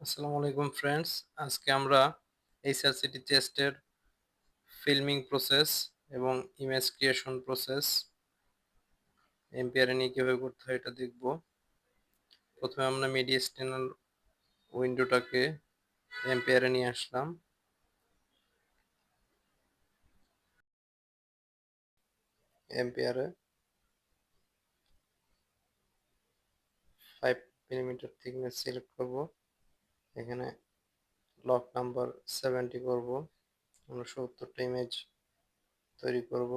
আসসালামু আলাইকুম ফ্রেন্ডস আজকে আমরা এইচআরসিটি টেস্টের ফিল্মিং প্রসেস এবং ইমেজ ক্রিয়েশন প্রসেস এমপিআরে নিয়ে কীভাবে করতে হয় এটা দেখব। প্রথমে আমরা মিডিয়া স্টেনাল উইন্ডোটাকে এমপিআরে নিয়ে আসলাম। এমপিআরে ফাইভ মিলিমিটার থিকনেস সিলেক্ট করব। এখানে লক নাম্বার সেভেন্টি করব। আমরা সত্তরটা ইমেজ তৈরি করব।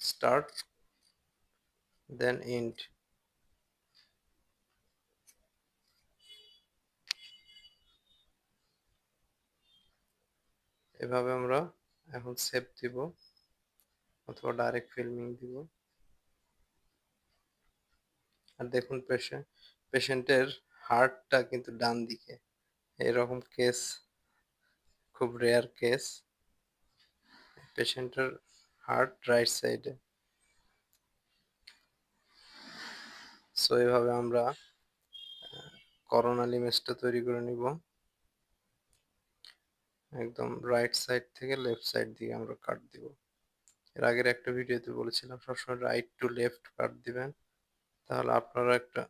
স্টার্ট দেন ইন্ট এভাবে আমরা এখন সেভ দিব অথবা ডাইরেক্ট ফিল্মিং দিব। আর দেখুন পেশেন্ট পেশেন্টের হার্টটা কিন্তু ডান দিকে। এরকম কেস, খুব রেয়ার কেস। পেশেন্টের হার্ট রাইট সাইডে সো এভাবে আমরা করোনাল ইমেজটা তৈরি করে নিব। একদম রাইট সাইড থেকে লেফট সাইড দিকে আমরা কাট দিব। এর আগের একটা ভিডিওতে বলেছিলাম, সবসময় রাইট টু লেফট কাট দিবেন। তাহলে আপনারা একটা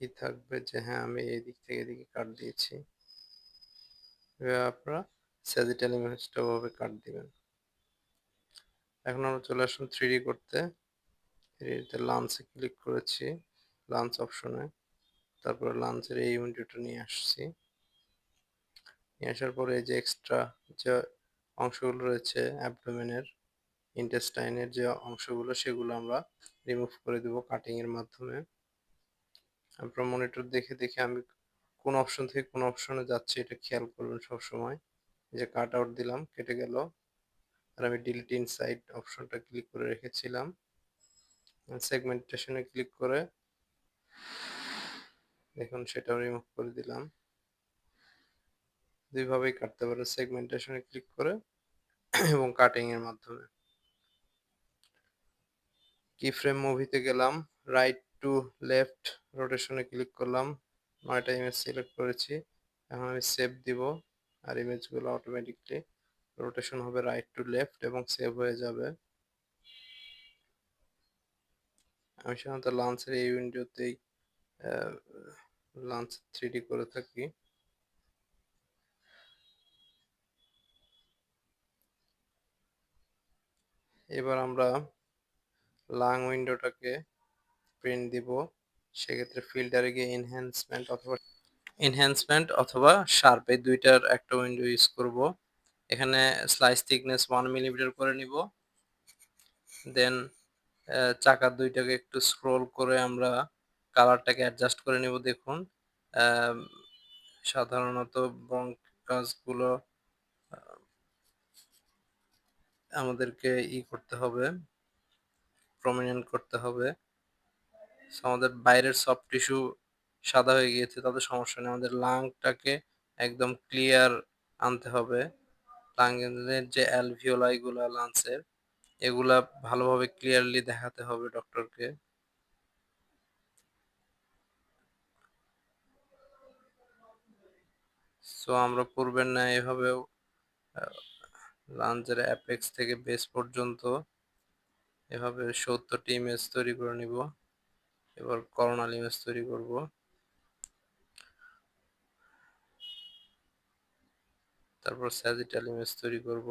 ই থাকবে যে হ্যাঁ আমি এই দিক থেকে এদিকে কাট দিয়েছি। আপনারা স্যাজিটাল ইমেজটা ওভাবে কাট দিবেন। এখন আমরা চলে আসুন থ্রি করতে। থ্রিতে লাঞ্চে ক্লিক করেছি লাঞ্চ অপশনে তারপরে লাঞ্চের এই উইন্ডোটা নিয়ে আসছি। নিয়ে আসার পরে এই যে এক্সট্রা যে অংশগুলো রয়েছে অ্যাবডোমেনের ইন্টেস্টাইনের যে অংশগুলো, সেগুলো আমরা রিমুভ করে দেব কাটিংয়ের মাধ্যমে। আপনার মনিটর দেখে দেখে আমি কোন অপশন থেকে কোন অপশনে যাচ্ছে এটা খেয়াল করবেন সব সময় যে কাট আউট দিলাম, কেটে গেল। আর আমি ডিলিট ইনসাইড অপশনটা ক্লিক করে রেখেছিলাম। সেগমেন্টেশনে ক্লিক করে দেখুন সেটা রিমুভ করে দিলাম। দুইভাবেই কাটতে পারেন সেগমেন্টেশনে ক্লিক করে এবং কাটিং এর মাধ্যমে। কি ফ্রেম মুভিতে গেলাম রাইট টু লেফট রোটেশনে ক্লিক করলাম, নয়টা ইমেজ সিলেক্ট করেছি, এখন আমি সেভ দিব, আর ইমেজগুলো অটোমেটিকলি রোটেশন হবে রাইট টু লেফট এবং সেভ হয়ে যাবে। আমি সাধারণত লাঞ্চের এই উইন্ডোতেই লাঞ্চ থ্রি করে থাকি। এবার আমরা লাং উইন্ডোটাকে প্রিন্ট দিব, সেক্ষেত্রে ফিল্টারে গিয়ে এনহ্যান্সমেন্ট অথবা এনহ্যান্সমেন্ট অথবা শার্প এই দুইটার একটা উইন্ডো ইউজ করব। এখানে স্লাইস থিকনেস ওয়ান মিলিমিটার করে নিব। দেন চাকার দুইটাকে একটু স্ক্রোল করে আমরা কালারটাকে অ্যাডজাস্ট করে নিব দেখুন। সাধারণত কাজগুলো আমাদেরকে ই করতে হবে প্রমিনেন্ট করতে হবে। আমাদের বাইরের সফট টিস্যু সাদা হয়ে গিয়েছে তাদের সমস্যা নেই। আমাদের লাংটাকে একদম ক্লিয়ার আনতে হবে। লাংয়ের যে অ্যালভিওলাইগুলা লাংসের এগুলা ভালোভাবে ক্লিয়ারলি দেখাতে হবে ডক্টরকে সো আমরা পূর্বের না এভাবেও লাঞ্চের অ্যাপেক্স থেকে বেস পর্যন্ত এভাবে সত্তরটি ইমেজ তৈরি করে নিব। এবার করোনাল ইমেজ তৈরি করব। তারপর স্যাজিটাল ইমেজ তৈরি করব।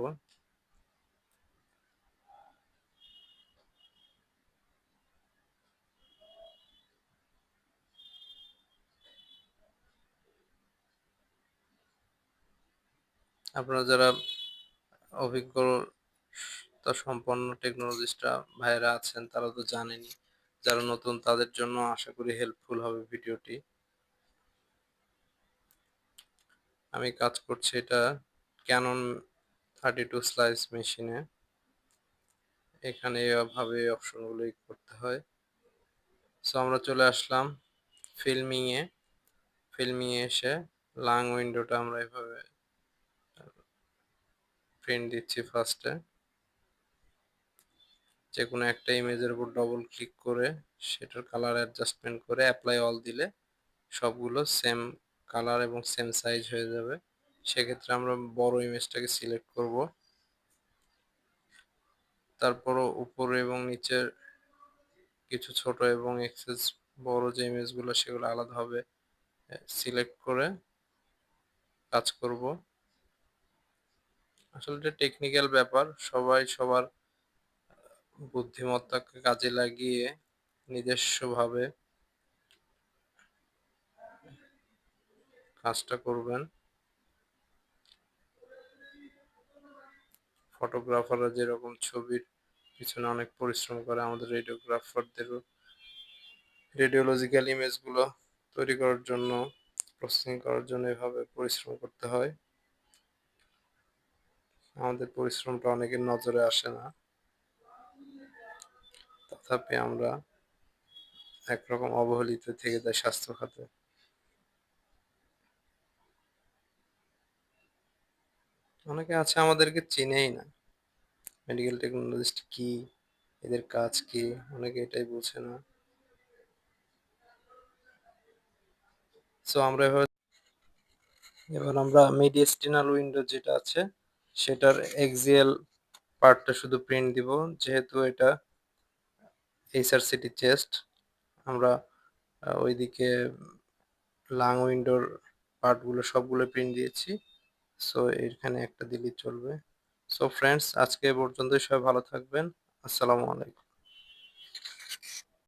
আপনারা যারা অভিজ্ঞতা সম্পন্ন টেকনোলজিস্টরা ভাইরা আছেন, তারা তো জানেনই। যারা নতুন তাদের জন্য আশা করি হেল্পফুল হবে ভিডিওটি। আমি কাজ করছি এটা ক্যানন থার্টি টু স্লাইস মেশিনে এখানে এভাবে অপশনগুলোই করতে হয়। সো আমরা চলে আসলাম ফিল্মিংয়ে ফিল্মিংয়ে এসে লাং উইন্ডোটা আমরা এভাবে প্রিন্ট দিচ্ছি ফার্স্টে যে কোনো একটা ইমেজের উপর ডবল ক্লিক করে সেটার কালার অ্যাডজাস্টমেন্ট করে অ্যাপ্লাই অল দিলে সবগুলো সেম কালার এবং সেম সাইজ হয়ে যাবে। সেক্ষেত্রে আমরা বড় ইমেজটাকে সিলেক্ট করব। তারপরও উপরে এবং নিচের কিছু ছোট এবং এক্সেস বড় যে ইমেজগুলো সেগুলো আলাদাভাবে সিলেক্ট করে কাজ করব। আসলে টেকনিক্যাল ব্যাপার, সবাই সবার বুদ্ধিমত্তাকে কাজে লাগিয়ে নিজস্বভাবে কাজটা করবেন। ফটোগ্রাফাররা যেরকম ছবির পিছনে অনেক পরিশ্রম করে, আমাদের রেডিওগ্রাফারদেরও রেডিওলজিক্যাল ইমেজগুলো তৈরি করার জন্য প্রসেসিং করার জন্য এভাবে পরিশ্রম করতে হয়। আমাদের পরিশ্রমটা অনেকের নজরে আসে না। তথাপি আমরা একরকম অবহেলিত থেকে যাই স্বাস্থ্য খাতে। অনেকে আছে আমাদেরকে চেনেই না। মেডিকেল টেকনোলজিস্ট কি? এদের কাজ কি? অনেকে এটাই বুঝে না। আমরা এবার আমরা মিডিয়েস্টিনাল উইন্ডো যেটা আছে, সেটার এক্সিএল পার্টটা শুধু প্রিন্ট দিব, যেহেতু এটা এইচআরসিটি চেস্ট আমরা ওইদিকে লাং উইন্ডোর পার্টগুলো সবগুলো প্রিন্ট দিয়েছি। সো এখানে একটা দিলেই চলবে। সো ফ্রেন্ডস আজকে এ পর্যন্তই সবাই ভালো থাকবেন। আসসালামু আলাইকুম।